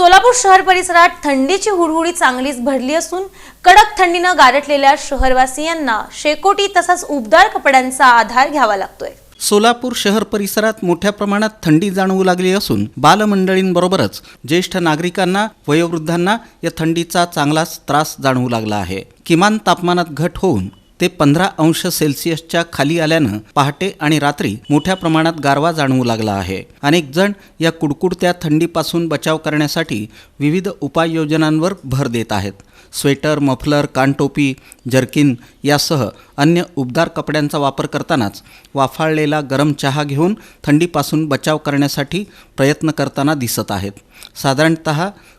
सोलापूर शहर परिसरात थंडीची हुडहुडी चांगलीच भरली असून कडक थंडीनं गारठलेल्या शहरवासियांना शेकोटी तसंच उबदार कपड्यांचा आधार घ्यावा लागतोय. सोलापूर शहर परिसरात मोठ्या प्रमाणात थंडी जाणवू लागली असून बालमंडळींबरोबरच ज्येष्ठ नागरिकांना वयोवृद्धांना या थंडीचा चांगलाच त्रास जाणवू लागला आहे. किमान तापमानात घट होऊन ते पंधरा अंश सेल्सिअसच्या खाली आल्यानं पहाटे आणि रात्री मोठ्या प्रमाणात गारवा जाणवू लागला आहे. अनेक जण या कुडकुडत्या थंडीपासून बचाव करण्यासाठी विविध उपाययोजनांवर भर देत आहेत. स्वेटर मफलर कानटोपी जर्किन यासह अन्य उबदार कपड्यांचा वापर करतानाच वाफाळलेला गरम चहा घेऊन थंडीपासून बचाव करण्यासाठी प्रयत्न करताना दिसत आहेत. साधारणत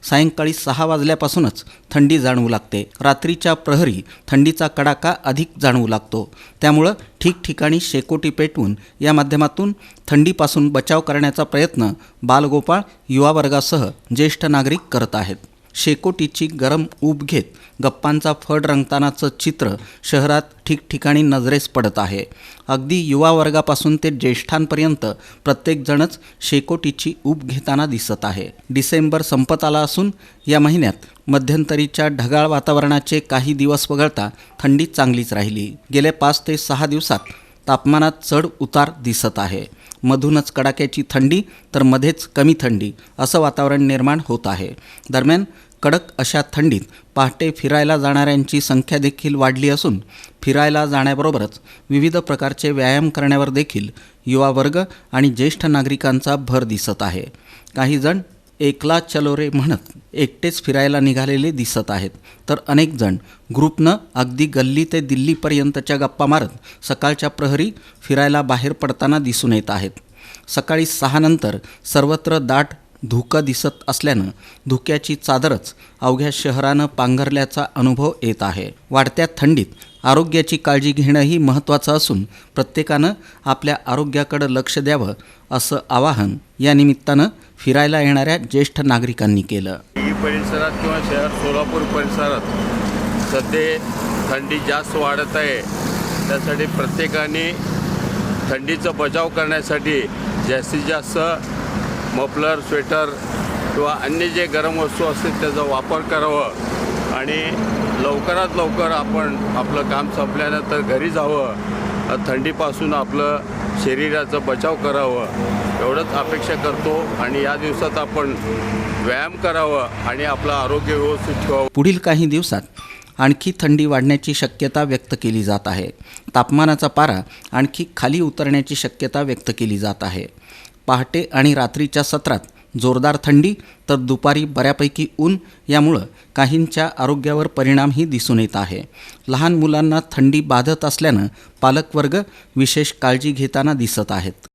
सायंकाळी सहा वाजल्यापासूनच थंडी जाणवू लागते. रात्रीच्या प्रहरी थंडीचा कडाका अधिक जाणवू लागतो. त्यामुळं ठिकठिकाणी शेकोटी पेटवून या माध्यमातून थंडीपासून बचाव करण्याचा प्रयत्न बालगोपाळ युवा वर्गासह ज्येष्ठ नागरिक करत आहेत. शेकोटीची गरम ऊब घेत गप्पांचा फड रंगतानाचं चित्र शहरात ठिकठिकाणी नजरेस पडत आहे. अगदी युवा वर्गापासून ते ज्येष्ठांपर्यंत प्रत्येकजणच शेकोटीची ऊब घेताना दिसत आहे. डिसेंबर संपत आला असून या महिन्यात मध्यंतरीच्या ढगाळ वातावरणाचे काही दिवस वगळता थंडी चांगलीच राहिली. गेल्या पाच ते सहा दिवसात तापमानात चढ उतार दिसत आहे. मधूनच कडाक्याची थंडी तर मध्येच कमी थंडी असं वातावरण निर्माण होत आहे. दरम्यान कडक अशा थंडीत पहाटे फिरायला जाणाऱ्यांची संख्या देखील वाढली असून फिरायला जाण्याबरोबरच विविध प्रकारचे व्यायाम करण्यावर देखील युवा वर्ग आणि ज्येष्ठ नागरिकांचा भर दिसत आहे. काही जण एकला चलो रे म्हणत एकटेच फिरायला निघालेले दिसत आहेत. तर अनेक जण ग्रुपनं अगदी गल्ली ते दिल्लीपर्यंतच्या गप्पा मारत सकाळच्या प्रहरी फिरायला बाहेर पडताना दिसून येत आहेत. सकाळी सहानंतर सर्वत्र दाट धुकं दिसत असल्यानं धुक्याची चादरच अवघ्या शहरानं पांघरल्याचा अनुभव येत आहे. वाढत्या थंडीत आरोग्याची काळजी घेणंही महत्त्वाचं असून प्रत्येकानं आपल्या आरोग्याकडं लक्ष द्यावं असं आवाहन या निमित्तानं फिरायला येणाऱ्या ज्येष्ठ नागरिकांनी केलं. ही परिसरात किंवा शहर सोलापूर परिसरात सध्या थंडी जास्त वाढत आहे. त्यासाठी प्रत्येकाने थंडीचा बचाव करण्यासाठी जास्तीत जास्त मफलर स्वेटर किंवा अन्य जे गरम वस्तू असतील त्याचा वापर करावं. आणि लवकरात लवकर आपण आपलं काम संपल्यानंतर घरी जावं. थंडीपासून आपलं शरीराचा बचाव करावं. एवढंच अपेक्षा करतो आणि या दिवसात आपण व्यायाम करावं आणि आपलं आरोग्य व्यवस्थित ठेवावं. पुढील काही दिवसात आणखी थंडी वाढण्याची शक्यता व्यक्त केली जात आहे. तापमानाचा पारा आणखी खाली उतरण्याची शक्यता व्यक्त केली जात आहे. पहाटे आणि रात्रीच्या सत्रात जोरदार थंडी तर दुपारी बऱ्यापैकी ऊन यामुळं काहींच्या आरोग्यावर परिणामही दिसून येत आहे. लहान मुलांना थंडी बाधत असल्यानं पालकवर्ग विशेष काळजी घेताना दिसत आहेत.